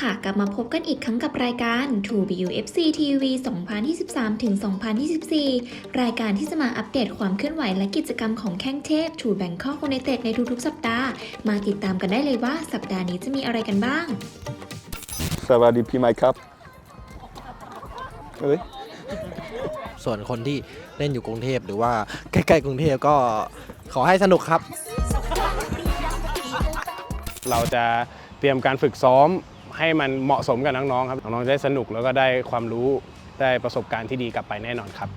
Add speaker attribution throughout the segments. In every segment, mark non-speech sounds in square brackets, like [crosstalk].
Speaker 1: ค่ะ กลับมาพบกันอีกครั้งกับรายการ True BUFC TV 2023ถึง2024 รายการที่จะมาอัปเดตความเคลื่อนไหวและกิจกรรมของแข้งเทพ True Bangkok United ในทุกๆ สัปดาห์ มาติดตามกันได้เลยว่าสัปดาห์นี้จะมีอะไรกันบ้าง
Speaker 2: สวัสดีพี่ไมค์ครับ เอ้ย
Speaker 3: ส่วนคนที่เล่นอยู่กรุงเทพหรือว่าใกล้ๆกรุงเทพก็ขอให้สนุกครับ
Speaker 4: เราจะเตรียมการฝึกซ้อม ให้มันเหมาะสมกับน้องๆครับน้องๆจะได้สนุกแล้วก็ได้ความรู้ได้ประสบการณ์ที่ดีกลับไปแน่นอนครับ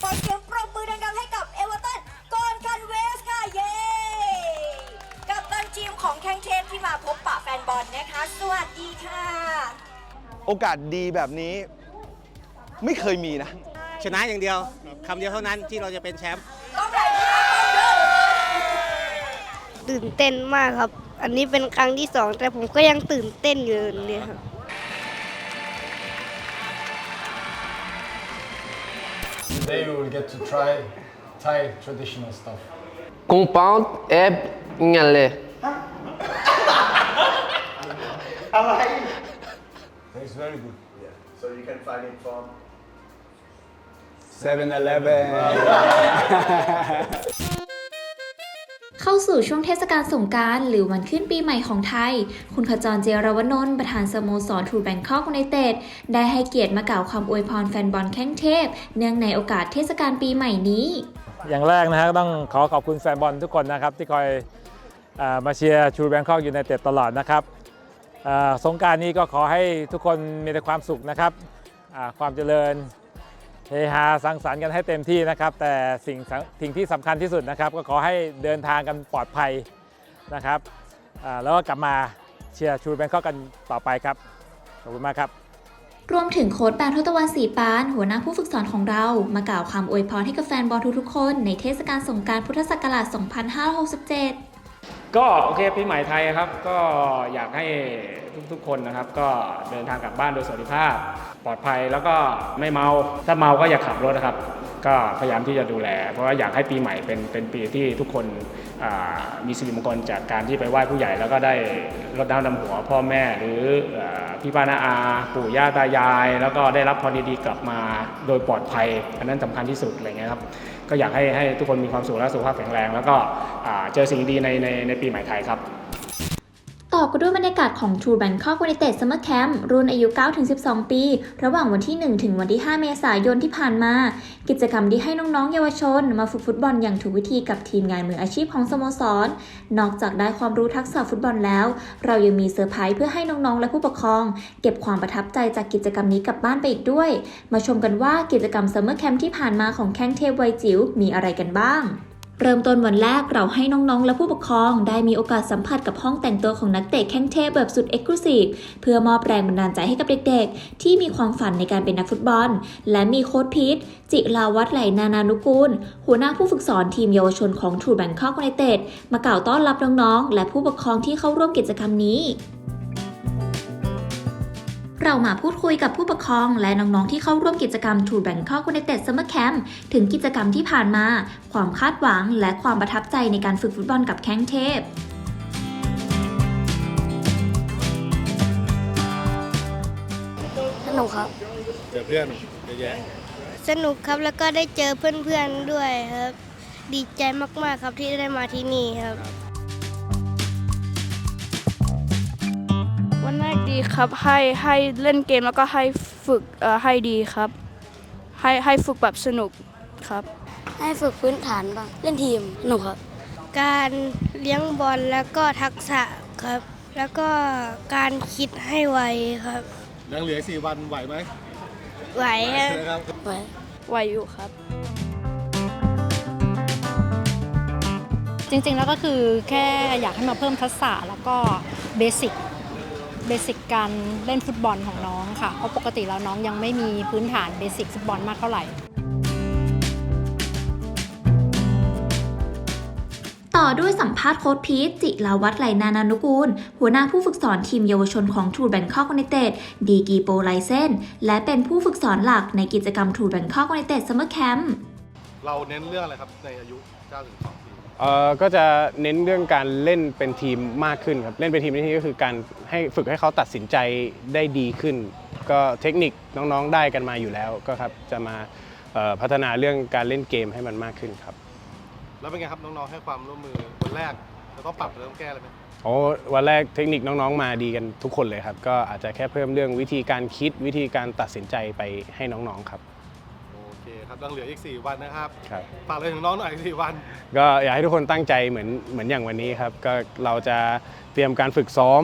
Speaker 5: ขอเสียงปรบมือดังๆให้กับเอเวอร์ตันกอนคันเวสค่ะ เย้กับตันทีมของแข้งเทพที่มาพบปะแฟนบอลนะคะ สวัสดีค่ะ
Speaker 2: โอกาสดีแบบนี้ ไม่เคยมีนะ
Speaker 3: ชนะอย่างเดียวคำเดียวเท่านั้นที่เราจะเป็นแชมป์
Speaker 5: ตื่นเต้
Speaker 6: นมากครับ อันนี้เป็นครั้งที่สองแต่ผมก็ยังตื่นเต้นอยู่เลยครับ
Speaker 7: Today we will get to try Thai traditional stuff.
Speaker 8: compound ebb ngale
Speaker 7: It's very good.
Speaker 2: 7-Eleven
Speaker 1: เข้าสู่ช่วงเทศกาลสงการหรือวันขึ้นปีใหม่ของไทย คุณขจรเจรวนนท์ประธานสโมสรทูแบงคอกในเตดได้ให้เกียรติมากล่าวความอวยพรแฟนบอลแข้งเทพ เนื่องในโอกาสเทศกาลปีใหม่นี้
Speaker 9: อย่างแรกนะฮะต้องขอขอบคุณแฟนบอลทุกคนนะครับ ที่คอยอมาเชียร์ชูแบงคอกอยูไนเตดตลอดนะครับสงการนี้ก็ขอให้ทุกคนมีแต่ความสุขนะครับความเจริญ เฮฮาสังสรรค์กันให้เต็มที่นะครับ แต่สิ่งสำสิ่งที่สำคัญที่สุดนะครับ ก็ขอให้เดินทางกันปลอดภัยนะครับอ่าแล้วก็กลับมาเชียร์ชูแบงคอกกันต่อไปครับ ขอบคุณมากครับ
Speaker 1: รวมถึงโค้ชแบนทศตวรรณศรีปาน หัวหน้าผู้ฝึกสอนของเรา มากล่าวความอวยพรให้กับแฟนบอลทุกๆคน ในเทศกาลสงกรารพุทธศักราช 2567
Speaker 10: ก็โอเคปีใหม่ไทยครับ ก็อยากให้ ทุกๆ คนนะครับ ก็เดินทางกลับบ้านโดยสวัสดิภาพ ปลอดภัยแล้วก็ไม่เมา ถ้าเมาก็อย่าขับรถนะครับ ก็พยายามที่จะดูแล เพราะว่าอยากให้ปีใหม่เป็นเป็นปีที่ทุกคนอ่ามีสิริมงคลจากการที่ไปไหว้ผู้ใหญ่แล้วก็ได้รดน้ำดำหัวพ่อแม่หรืออ่าพี่ป้าน้าอาปู่ย่าตายาย แล้วก็ได้รับพรดีๆกลับมาโดยปลอดภัย อันนั้นสำคัญที่สุดอะไรเงี้ยครับ ก็อยากให้ให้ทุกคนมีความสุขและสุขภาพแข็งแรง แล้วก็อ่าเจอสิ่งดีในในในปีใหม่ไทยครับ
Speaker 1: ต่อกันด้วยบรรยากาศของ True Bangkok United Summer Camp รุ่นอายุ 9-12 ปี ระหว่างวันที่ 1 ถึงวันที่ 5 เมษายนที่ผ่านมา กิจกรรมที่ให้น้องๆ เยาวชน มาฝึกฟุตบอลอย่างถูกวิธีกับทีมงานมืออาชีพของสโมสร นอกจากได้ความรู้ทักษะฟุตบอลแล้ว เรายังมีเซอร์ไพรส์เพื่อให้น้องๆ และผู้ปกครอง เก็บความประทับใจจากกิจกรรมนี้กลับบ้านไปอีกด้วย มาชมกันว่ากิจกรรม Summer Camp ที่ผ่านมาของแข้งเทพวัยจิ๋วมีอะไรกันบ้าง เริ่มต้นวันแรกเราให้น้องๆ และผู้ปกครอง ได้มีโอกาสสัมผัสกับห้องแต่งตัวของนักเตะแข้งเทพแบบสุดเอกลุศิเพื่อมอบแรงบันดาลใจให้กับเด็กๆ ที่มีความฝันในการเป็นนักฟุตบอล และมีโค้ชพีทจิราวัฒน์ไหลนานานุกูล หัวหน้าผู้ฝึกสอนทีมเยาวชนของทูแบงคอกไนเต็ดมากล่าวต้อนรับน้องๆ และผู้ปกครองที่เข้าร่วมกิจกรรมนี้ เรามาพูดคุยกับผู้ปกครอง และน้องๆที่เข้าร่วมกิจกรรม True Bangkok United Summer Camp ถึงกิจกรรมที่ผ่านมา ความคาดหวัง และความประทับใจในการฝึกฟุตบอลกับแข้งเทพ
Speaker 6: สนุกครับ
Speaker 3: เจอเพื่อนเยอะแยะ
Speaker 6: สนุกครับแล้วก็ได้เจอเพื่อนๆด้วยครับ ดีใจมากๆครับที่ได้มาที่นี่ครับ
Speaker 11: แรกดีครับ ให้ให้เล่นเกมแล้วก็ให้ฝึกเอ่อให้ดีครับ ให้ให้ฝึกแบบสนุกครับ
Speaker 6: ให้ฝึกพื้นฐานบ้าง เล่นทีมสนุกครับ การเลี้ยงบอลแล้วก็ทักษะครับ แล้วก็การคิดให้ไวครับ
Speaker 3: ยังเหลือสี่วันไหวไหม
Speaker 6: ไหวครับ
Speaker 3: นะครับ
Speaker 6: ไหว
Speaker 11: ไหวอยู่ครับ
Speaker 12: จริงๆ แล้วก็คือแค่อยากให้มาเพิ่มทักษะแล้วก็เบสิก เบสิกการเล่นฟุตบอลของน้องค่ะ เพราะปกติแล้วน้องยังไม่มีพื้นฐานเบสิกฟุตบอลมากเท่าไหร่
Speaker 1: ต่อด้วยสัมภาษณ์โค้ชพีทจิราวัฒน์ไหลนานานุกูล หัวหน้าผู้ฝึกสอนทีมเยาวชนของทูแบงคอกยูไนเต็ดดีกีโปรไลเซนและเป็นผู้ฝึกสอนหลักในกิจกรรมทูแบงคอกยูไนเต็ดซัมเมอร์แคมป์
Speaker 3: เราเน้นเรื่องอะไรครับในอายุ9ถึง2ปี
Speaker 4: เอ่อก็จะเน้นเรื่องการเล่นเป็นทีมมากขึ้นครับ เล่นเป็นทีมในที่นี้ก็คือการให้ฝึกให้เขาตัดสินใจได้ดีขึ้น ก็เทคนิคน้องๆได้กันมาอยู่แล้วก็ครับจะมาเอ่อพัฒนาเรื่องการเล่นเกมให้มันมากขึ้นครับ
Speaker 3: แล้วเป็นไงครับน้องๆให้ความร่วมมือวันแรก แล้วก็ปรับเริ่มแก้เลยไหม
Speaker 4: โอ้วันแรกเทคนิคน้องๆมาดีกันทุกคนเลยครับ ก็อาจจะแค่เพิ่มเรื่องวิธีการคิดวิธีการตัดสินใจไปให้น้องๆครับ
Speaker 3: โอเคครับยังเหลืออีก 4 วันนะครับ
Speaker 4: ครับ
Speaker 3: ฝากเลยถึงน้องหน่อย4วัน
Speaker 4: ก็อยากให้ทุกคนตั้งใจเหมือนเหมือนอย่างวันนี้ครับก็เราจะเตรียมการฝึกซ้อม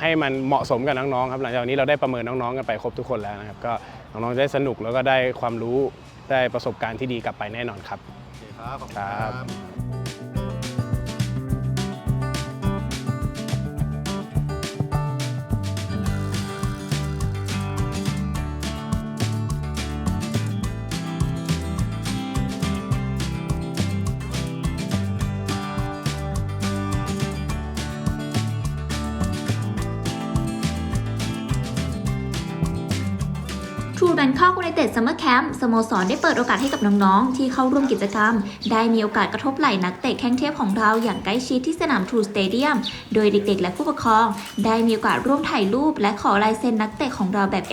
Speaker 4: ให้มันเหมาะสมกับน้องๆครับหลังจากวันนี้เราได้ประเมินน้องๆกันไปครบทุกคนแล้วนะครับก็น้องๆจะได้สนุกแล้วก็ได้ความรู้ได้ประสบการณ์ที่ดีกลับไปแน่นอนครับ
Speaker 3: โอเคครับ ขอบคุณ
Speaker 4: ค
Speaker 3: ค
Speaker 4: รั
Speaker 3: รับ บ
Speaker 1: ทรูแบงคอก u ู i เต็ดซัมเมอร์แคมป์สโมสรได้เปิดโอกาสให้กับน้องๆ ที่เข้าร่วมกิจกรรม ได้มีโอกาสกระทบไหล่นักเตะแข้งเทพของเราอย่างใกล้ชิดที่สนามทรูสเตเดียมโดยเด็กๆ และผู้ปกครอง ได้มีโอกาสร่วมถ่ายรูป และขอลายเซ็นนักเตะของเราแบบเ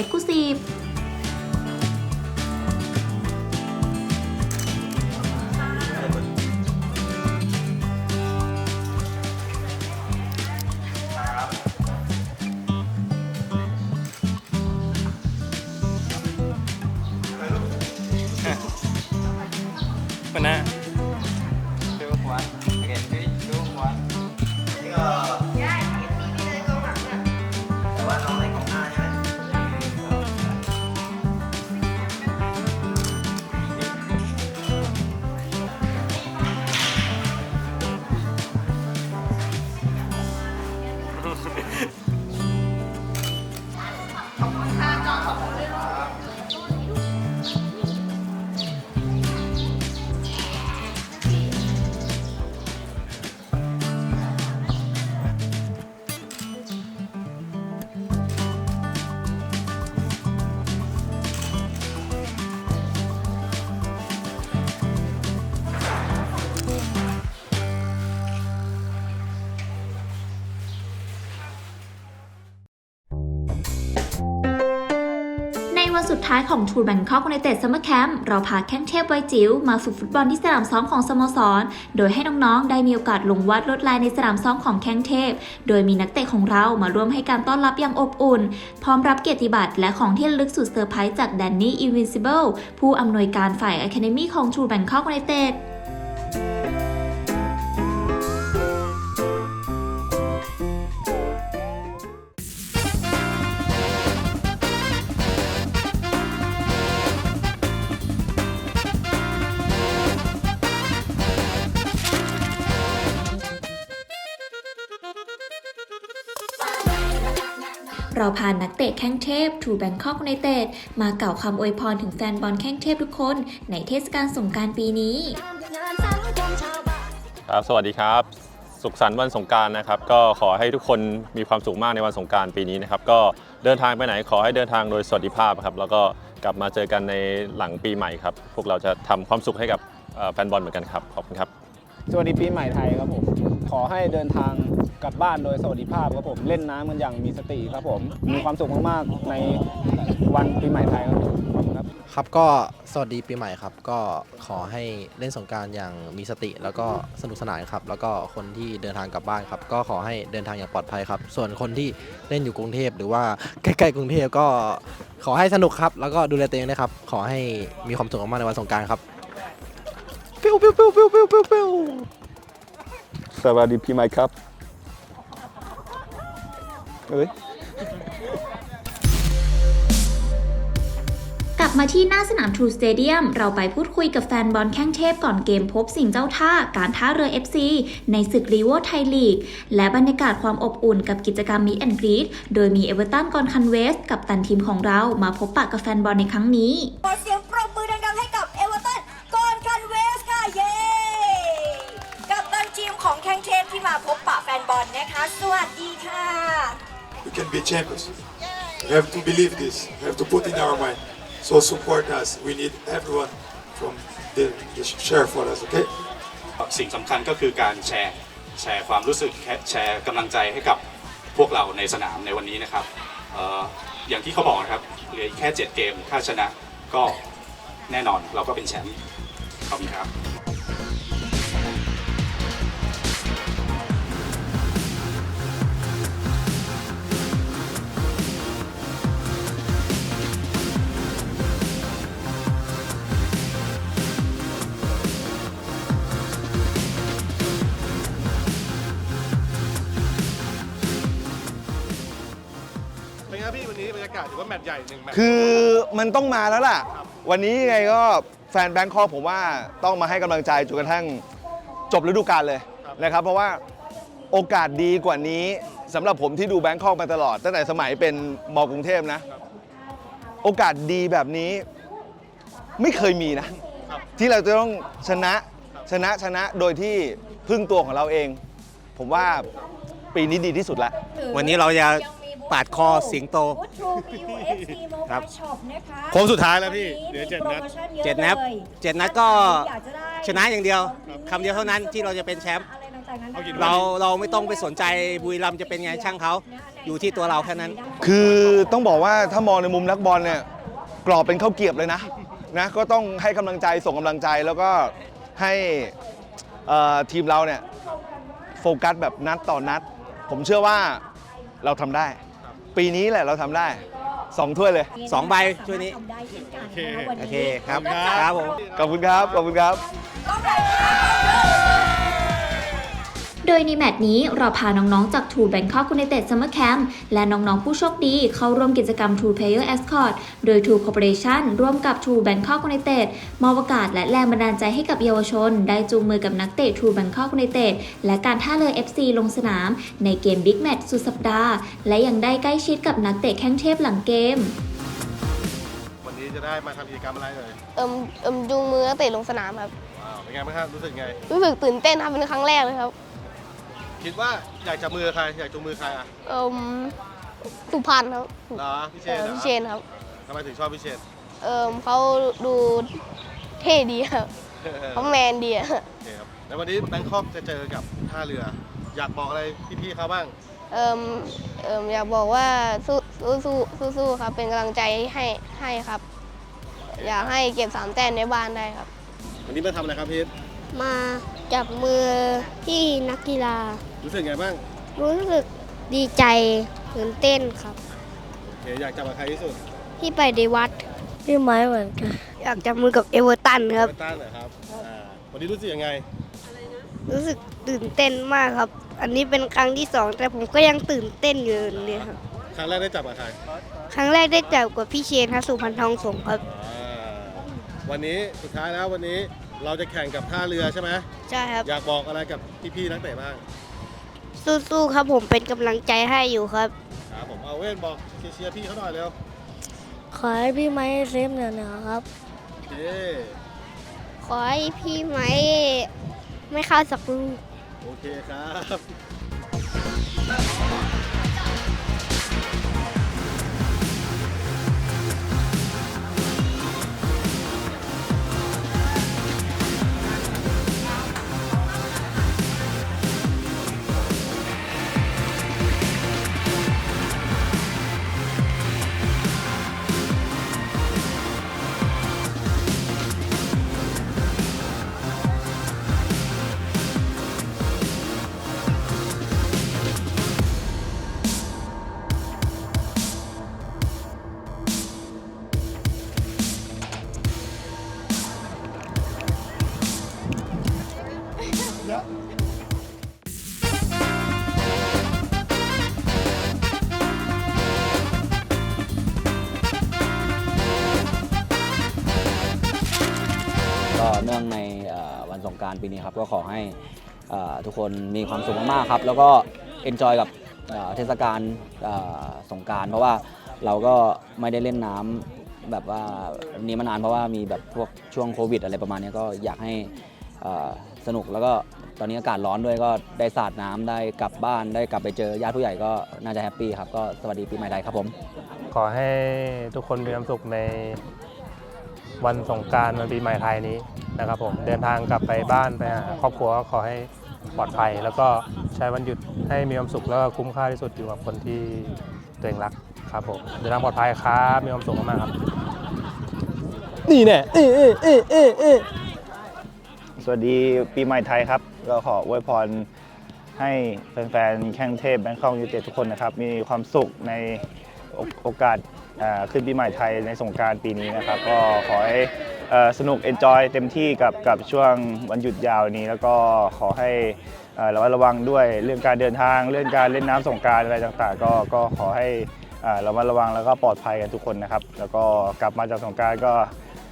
Speaker 1: วันสุดท้ายของทูแบงคอกในเตดซัมเมอร์แคมป์เราพาแข้งเทพไวจิ๋วมาฝึกฟุตบอลที่สนามซ้อมของสโมสร โดยให้น้องๆ ได้มีโอกาสลงวาดลวดลายในสนามซ้อมของแข้งเทพ โดยมีนักเตะของเรามาร่วมให้การต้อนรับอย่างอบอุ่น พร้อมรับเกียรติบัตรและของที่ระลึกสุดเซอร์ไพรส์จากแดนนี่อินวินซิเบิลผู้อำนวยการฝ่ายอะคาเดมี่ของทูแบงคอกในเตด พานักเตะแข้งเทพทูแบงคอกในเตดมาเก่าคำอวยพรถึงแฟนบอลแข้งเทพทุกคน ในเทศกาลสงกรารปีนี้
Speaker 13: ครับสวัสดีครับ สุขสันต์วันสงกรารนะครับ ก็ขอให้ทุกคนมีความสุขมากในวันสงกรารปีนี้นะครับ ก็เดินทางไปไหนขอให้เดินทางโดยสวัสดิภาพครับ แล้วก็กลับมาเจอกันในหลังปีใหม่ครับ พวกเราจะทำความสุขให้กับเอ่อแฟนบอลเหมือนกันครับ ขอบคุณครับ
Speaker 14: สวัสดีปีใหม่ไทยครับผม ขอให้เดินทางกลับบ้านโดยสวัสดิภาพครับผม เล่นน้ำกันอย่างมีสติครับผม มีความสุขมากๆในวันปีใหม่ไทยครับผมขอบคุณครับ
Speaker 3: ครับก็สวัสดีปีใหม่ครับ ก็ขอให้เล่นสงกรารอย่างมีสติ แล้วก็สนุกสนานครับ แล้วก็คนที่เดินทางกลับบ้านครับ ก็ขอให้เดินทางอย่างปลอดภัยครับ ส่วนคนที่เล่นอยู่กรุงเทพหรือว่าใกล้ๆกรุงเทพก็ขอให้สนุกครับ แล้วก็ดูแลตัวเองนะครับ ขอให้มีความสุขมากๆในวันสงกรารครับ ปิ้วปิ้วปิ้วปิ้วปิ้วปิ้วปิ้ว
Speaker 15: สวัสดีพี่ไมค์ครับเอ้ย
Speaker 1: กลับมาที่หน้าสนามทรูสเตเดียมเราไปพูดคุยกับแฟนบอลแข้งเทพก่อนเกมพบสิ่งเจ้าท่าการท่าเรือ FC ในศึกรีโวไทยลีก และบรรยากาศความอบอุ่นกับกิจกรรมมิ a แอนกรีดโดยมีเอเวอร์ตันกอนคันเวส กับตันทีมของเรามาพบปะกับแฟนบอลในครั้งนี้
Speaker 16: can be champions. We have to believe this. We have to put in our mind. So support us. We need everyone from the, the share for us, okay?
Speaker 17: สิ่งสำคัญก็คือการแชร์แชร์ความรู้สึกแชร์กำลังใจให้กับพวกเราในสนามในวันนี้นะครับเอ่ออย่างที่เขาบอกนะครับเหลืออีกแค่ 7 เกมถ้าชนะก็แน่นอนเราก็เป็นแชมป์ขอบคุณครับ
Speaker 18: ตช์ใหญ่หนึ่งแมตช์
Speaker 2: คือมันต้องมาแล้วล่ะวันนี้ยังไงก็แฟนแบงคอกผมว่าต้องมาให้กำลังใจจนกระทั่งจบฤดูกาลเลยนะครับ เพราะว่าโอกาสดีกว่านี้สำหรับผมที่ดูแบงคอกมาตลอด ตั้งแต่สมัยเป็นมกรุงเทพนะ โอกาสดีแบบนี้ไม่เคยมีนะที่เราจะต้องชนะชนะชนะโดยที่พึ่งตัวของเราเอง ผมว่าปีนี้ดีที่สุดละ
Speaker 19: วันนี้เราจะ ปาดคอสิงโต ครับ
Speaker 18: โค้งสุดท้ายแล้วพี่เดี๋ยวเจ็ดนัด
Speaker 19: เจ็ดนัดเจ็ดนัดก็ชนะอย่างเดียวคำเดียวเท่านั้นที่เราจะเป็นแชมป์ เราเราไม่ต้องไปสนใจบุรีรัมย์จะเป็นไงช่างเขาอยู่ที่ตัวเราแค่นั้น
Speaker 2: คือต้องบอกว่าถ้ามองในมุมนักบอลเนี่ยกรอบเป็นข้าวเกรียบเลยนะนะก็ต้องให้กำลังใจส่งกำลังใจแล้วก็ให้เอ่อทีมเราเนี่ยโฟกัสแบบนัดต่อนัด ผมเชื่อว่าเราทำได้ ปีนี้แหละเราทำได้สองถ้วยเลย
Speaker 19: สองใบช่วยนี้
Speaker 2: โอเค
Speaker 19: โอเคครับ ครับผม
Speaker 2: ขอบคุณครับ ขอบคุณครับ
Speaker 1: โดยในแมตช์นี้เราพาน้องๆจาก True Bangkok United Summer Camp และน้องๆผู้โชคดีเข้าร่วมกิจกรรม True Player Escort โดย True Corporation ร่วมกับ True Bangkok United มอบโอกาสและแรงบันดาลใจให้กับเยาวชน ได้จูงมือกับนักเตะ True Bangkok United และการท่าเรือ FC ลงสนาม ในเกม Big Match สุดสัปดาห์ และยังได้ใกล้ชิดกับนักเตะแข้งเทพหลังเกม
Speaker 18: วันนี้จะได้มาทำกิจกรรมอะไรเลย
Speaker 20: เอิมเอิมจูงมือนักเตะลงสนามครับ
Speaker 18: ว้าวเป็นไงบ้างครับรู้สึกไง
Speaker 20: รู้สึกตื่นเต้นครับเป็นครั้งแรกเลยครับ
Speaker 18: คิดว่าอยากจับมือใคร อยากจูงมือใครอะ
Speaker 20: เอิมสุพรรณครับ
Speaker 18: เหรอพี่เช
Speaker 20: เอ่
Speaker 18: น
Speaker 20: อ
Speaker 18: เหรอ
Speaker 20: พี่เชนครับ
Speaker 18: ทำไมถึงชอบพี่เชน
Speaker 20: เอิมเขาดูเท่ดีครับเขาแมนดีอะ
Speaker 18: โอเคครับแล้ววันนี้แบงคอกจะเจอกับท่าเรือ อยากบอกอะไรพี่ๆเขาบ้าง
Speaker 20: เอิมเอิมอยากบอกว่าสู้สู้สู้สู้สู้ครับ เป็นกำลังใจให้ให้ครับ อยากให้เก็บสามแต้มในบ้านได้ครับ
Speaker 18: วันนี้มาทำอะไรครับพีท
Speaker 20: มา จับมือที่นักกีฬา
Speaker 18: รู้สึกไงบ้าง
Speaker 20: รู้สึกดีใจตื่นเต้นครับ
Speaker 18: โอเคอยากจับกับใครที่สุด
Speaker 20: ที่ไปในวัดพี่ไม้เหมือนกันอยากจับมือกับเอเวอร์ตันครับ
Speaker 18: เบอร์ตันเหรอครับอ่าวันนี้รู้สึกยังไง
Speaker 20: รู้สึกตื่นเต้นมากครับ อันนี้เป็นครั้งที่สองแต่ผมก็ยังตื่นเต้นอยู่เลยครับ
Speaker 18: ครั้งแรกได้จับกับใคร
Speaker 20: ครั้งแรกได้จับกับพี่เชนครับสุพรรณทองสงฆ์ครับ
Speaker 18: อ่าวันนี้สุดท้ายแล้ววันนี้ เราจะแข่งกับท่าเรือใช่ไหม
Speaker 20: ใช่ครับ
Speaker 18: อยากบอกอะไรกับพี่ๆนักเตะบ้าง
Speaker 20: สู้ๆครับผมเป็นกำลังใจให้อยู่ครับ
Speaker 18: ครับผมเอาเว้นบอกเชียร์ๆพี่เขาหน่อยเร็ว
Speaker 20: ขอให้พี่ไม้เซฟเหนือๆครับ
Speaker 18: โอเค
Speaker 20: ขอให้พี่ไม้ไม่เข้าสักลูก
Speaker 18: โอเคครับ
Speaker 21: ปีนี้ครับก็ขอให้เอ่อทุกคนมีความสุขมากๆครับ แล้วก็เอนจอยกับเทศกาลสงการ เพราะว่าเราก็ไม่ได้เล่นน้ำแบบว่านี้มานานเพราะว่ามีแบบพวกช่วงโควิด อะไรประมาณนี้ก็อยากให้สนุกแล้วก็ตอนนี้อากาศร้อนด้วยก็ได้สาดน้ำได้กลับบ้านได้กลับไปเจอญาติผู้ใหญ่ก็น่าจะแฮปปี้ครับก็สวัสดีปีใหม่ไทยครับผม
Speaker 22: ขอให้ทุกคนมีความสุขในวันสงการวันปีใหม่ไทยนี้ นะครับผมเดินทางกลับไปบ้านไปหาครอบครัวก็ขอให้ปลอดภัย แล้วก็ใช้วันหยุดให้มีความสุขแล้วก็คุ้มค่าที่สุดอยู่กับคนที่ตัวเองรักครับผมเดินทางปลอดภัยครับมีความสุขมากๆครับ
Speaker 23: นี่แน่เอ๊ะเอ๊ะเอ๊ะเอ๊ะเอ๊ะสวัสดีปีใหม่ไทยครับ ก็ขออวยพรให้แฟนๆแข้งเทพแบงคอกยูไนเต็ดทุกคนนะครับ มีความสุขในโอโอกาสอ่า ขึ้นปีใหม่ไทยในสงการปีนี้นะครับ ก็ขอให้สนุกเอนจอยเต็มที่กับกับช่วงวันหยุดยาวนี้ แล้วก็ขอให้เระมัดระวังด้วยเรื่องการเดินทางเรื่องการเล่นน้ำสงการอะไรต่างๆ ก็ก็ขอให้อ่าระมัดระวังแล้วก็ปลอดภัยกันทุกคนนะครับ แล้วก็กลับมาจากสงการก็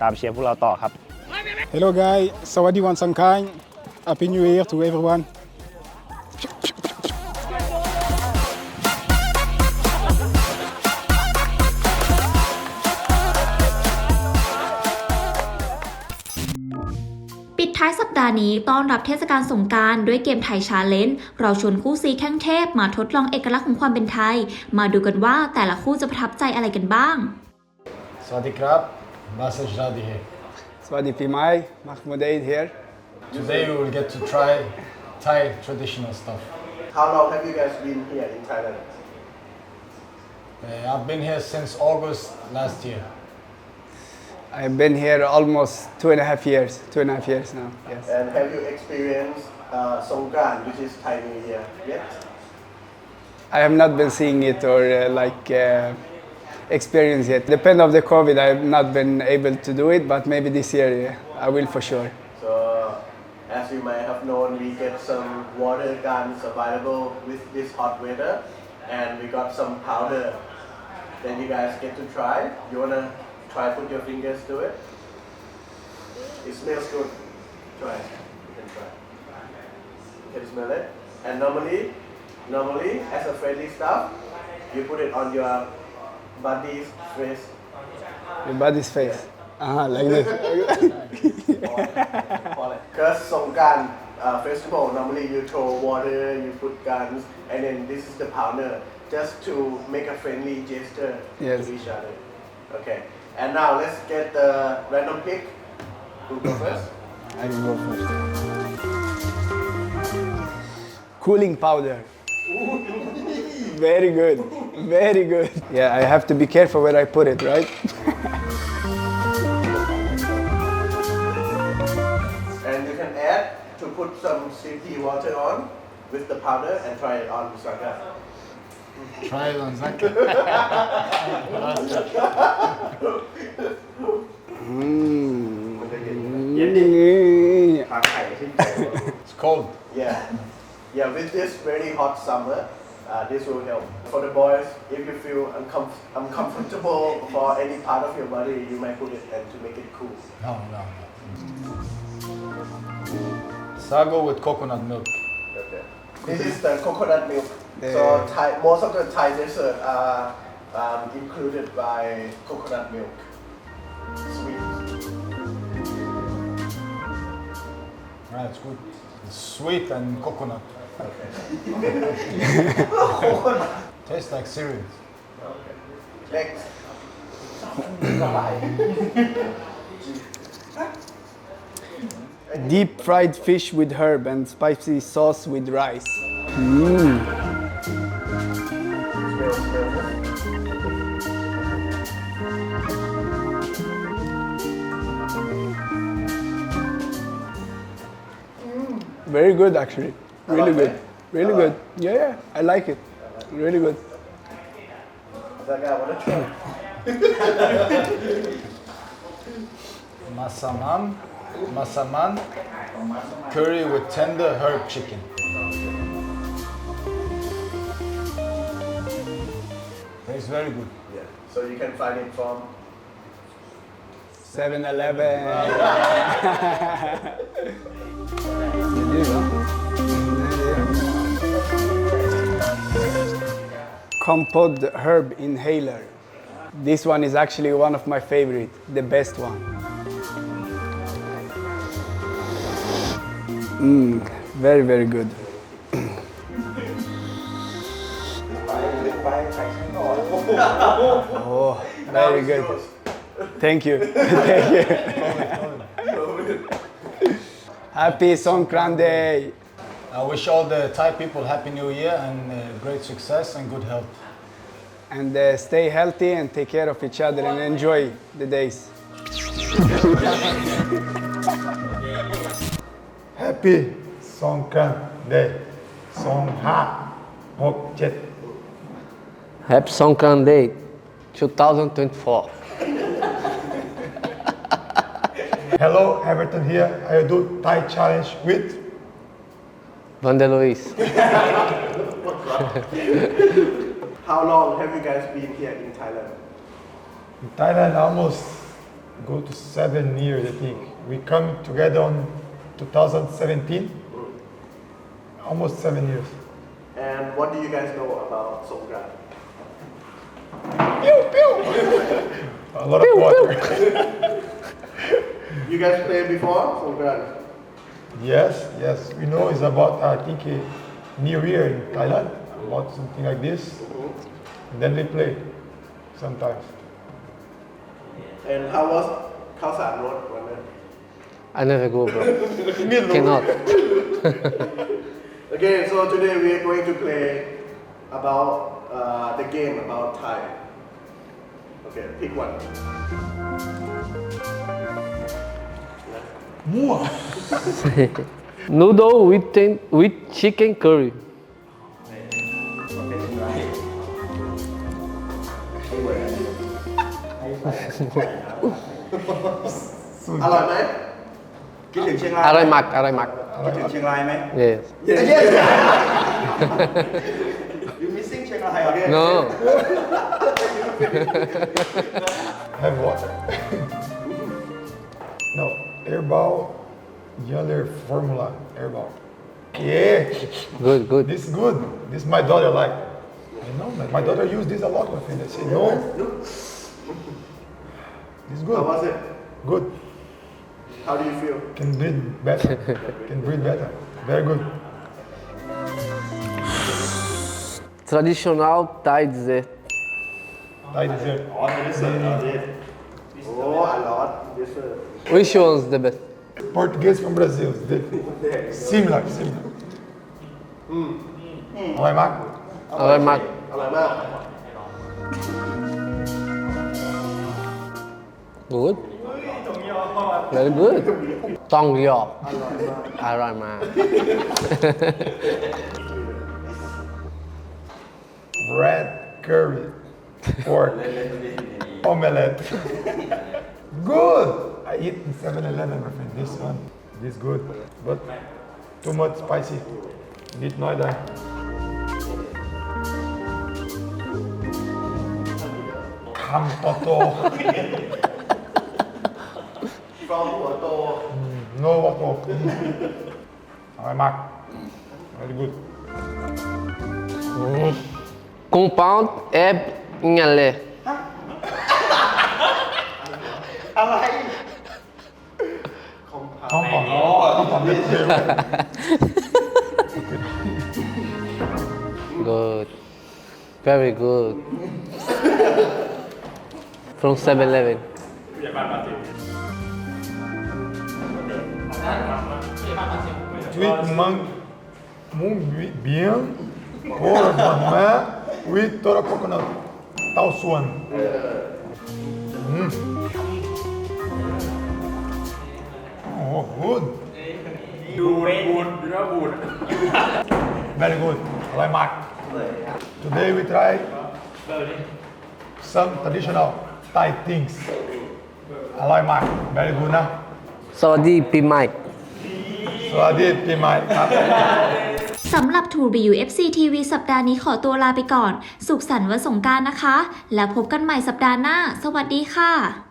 Speaker 23: ตามเชียร์พวกเราต่อครับ
Speaker 24: Hello guys, Sawadi Wan Sankai. Happy New Year to everyone.
Speaker 1: ท้ายสัปดาห์นี้ต้อนรับเทศกาลสงกรารด้วยเกมไทยชาเลนจ์เราชวนคู่ซีแข้งเทพมาทดลองเอกลักษณ์ของความเป็นไทย มาดูกันว่าแต่ละคู่จะประทับใจอะไรกันบ้าง
Speaker 7: Sawadi Krab, Basel Jadi here.
Speaker 23: Swadi Pimai, Mahmoud Eid here.
Speaker 7: Today you will get to try Thai traditional stuff.
Speaker 25: How long have you guys been here in Thailand?
Speaker 7: Uh, I've been here since August last year.
Speaker 23: I've been here almost two and a half years, two and a half years now, yes.
Speaker 25: And have you experienced uh, Songkran, which is Thai New Year, yet?
Speaker 23: I have not been seeing it or uh, like uh, experience yet. Depend of the COVID, I have not been able to do it, but maybe this year yeah, I will for sure.
Speaker 25: So, as you might have known, we get some water guns available with this hot weather, and we got some powder that you guys get to try. You wanna try put your fingers to it? It smells good. Try. You can try. Can you smell it? And normally, normally as a friendly stuff, you put it on your buddy's face.
Speaker 23: Your body's face. Uh-huh, like this.
Speaker 25: Because Songkran uh, festival, normally you throw water, you put guns, and then this is the powder, just to make a friendly gesture
Speaker 23: Yes.
Speaker 25: to each other. Okay. And now let's get the random pick. Who go first?
Speaker 23: I will go first. Cooling powder. Very good. Very good. Yeah, I have to be careful where I put it, right?
Speaker 25: And you can add to put some sticky water on with the powder and try it on Musaka.
Speaker 7: Try it on Zaka. it's cold.
Speaker 25: Yeah. Yeah, with this very hot summer, uh, this will help. For the boys, if you feel uncom- uncomfortable for any part of your body, you might put it and to make it cool.
Speaker 7: No, no, no. Sago with coconut milk.
Speaker 25: Okay. This is the coconut milk.
Speaker 7: Yeah.
Speaker 25: So Thai, most of the Thai desserts are um, included by coconut milk. Sweet.
Speaker 7: Right, it's good. It's sweet and coconut. [laughs] Tastes like cereal.
Speaker 25: Next. [laughs] [laughs]
Speaker 23: Deep fried fish with herb and spicy sauce with rice. Mm. Very good, actually. Really good. Really good. Yeah, yeah, I like it. Really good.
Speaker 25: Zaga, wanna try? [laughs]
Speaker 7: Masaman, masaman, curry with tender herb chicken. It's very good.
Speaker 25: Yeah. So you can find it from
Speaker 23: 7 Eleven. [laughs] Compote herb inhaler. This one is actually one of my favorite, the best one. Mm, very, very good. [laughs] oh, very good. Thank you. [laughs] Thank you.
Speaker 7: Happy Songkran Day. I wish all the Thai people Happy New Year and uh, great success and good health.
Speaker 24: And uh, stay healthy and take care of each other and enjoy the days. [laughs]
Speaker 7: Happy Songkran Day. Song Ha Hok Jet.
Speaker 26: Happy Songkran Day 2024.
Speaker 7: Hello, Everton here. I do Thai challenge with
Speaker 26: Vander Luis.
Speaker 25: How long have you guys been here in Thailand?
Speaker 7: in Thailand almost go to seven years, I think. We come together on 2017, almost seven years.
Speaker 25: And what do you guys know about Soul Pew, pew. [laughs]
Speaker 7: A lot pew, of water.
Speaker 25: you guys played before Soul
Speaker 7: Yes, yes. We know it's about, I think, a New Year in Thailand, about something like this. Mm-hmm. then we play sometimes.
Speaker 25: And how was Khao San Road?
Speaker 26: I never go, bro. [laughs] Cannot. [laughs]
Speaker 25: Okay, so today we are going to play about uh, the game about Thai. Okay, pick one.
Speaker 7: Mua. [laughs]
Speaker 26: Noodle with, ten- with chicken curry.
Speaker 25: อร่อยไหม คิดถึงเชียงราย
Speaker 26: อร่อยมากอร่อยมาก
Speaker 25: คิดถึงเชียงรายไหม
Speaker 26: Yes.
Speaker 25: Yes. [laughs] yes. you missing เชียงราย okay
Speaker 26: No. [laughs]
Speaker 7: Have water. no, airball, Yonder formula, airball. Yeah.
Speaker 26: Good, good.
Speaker 7: This good. This my daughter like. You know, my, my daughter use this a lot with me. They say, no. This good.
Speaker 25: How was it?
Speaker 7: Good.
Speaker 25: How do you feel?
Speaker 7: Can breathe better. [laughs] Can breathe better. Very good.
Speaker 26: Tradicional Thai dessert.
Speaker 7: Thai dessert.
Speaker 25: Oh, listen, Oh, a lot. Yes, sir.
Speaker 26: Which one's the best?
Speaker 7: Portuguese from Brazil. [laughs] Similar, similar.
Speaker 26: Hum. Hum. Vai, Marco? Vai, Marco. Good.
Speaker 25: อร่อยมาก
Speaker 26: Good. Very good. ต้องยออร่อยมาก
Speaker 7: Red curry. Pork. Omelette. good. I eat in 7-Eleven, my friend. This one. This good. But too much spicy. Need no idea. คำโตโต [laughs]
Speaker 25: from หัวโต
Speaker 7: no วัตโตอร่อยมาก very good
Speaker 26: Compound é inhalé.
Speaker 25: อะไร
Speaker 7: ห้องก่อนห้องก่อนไม่เจอ
Speaker 26: Good. Very good. From 7-Eleven.
Speaker 7: Sweet mango, muito bien, por mamá, with toda coconut. Tao suan. Mm. Oh, good. Very good. I like Mark. Today we try some traditional Thai things. I like Mark. Very good นะ
Speaker 26: สวัสดีปีใหม่
Speaker 7: ส วัสดีปีใหม่ครับ
Speaker 1: สำหรับ True BU FC TV สัปดาห์นี้ขอตัวลาไปก่อน สุขสันต์วันสงกรารนะคะ แล้วพบกันใหม่สัปดาห์หน้า สวัสดีค่ะ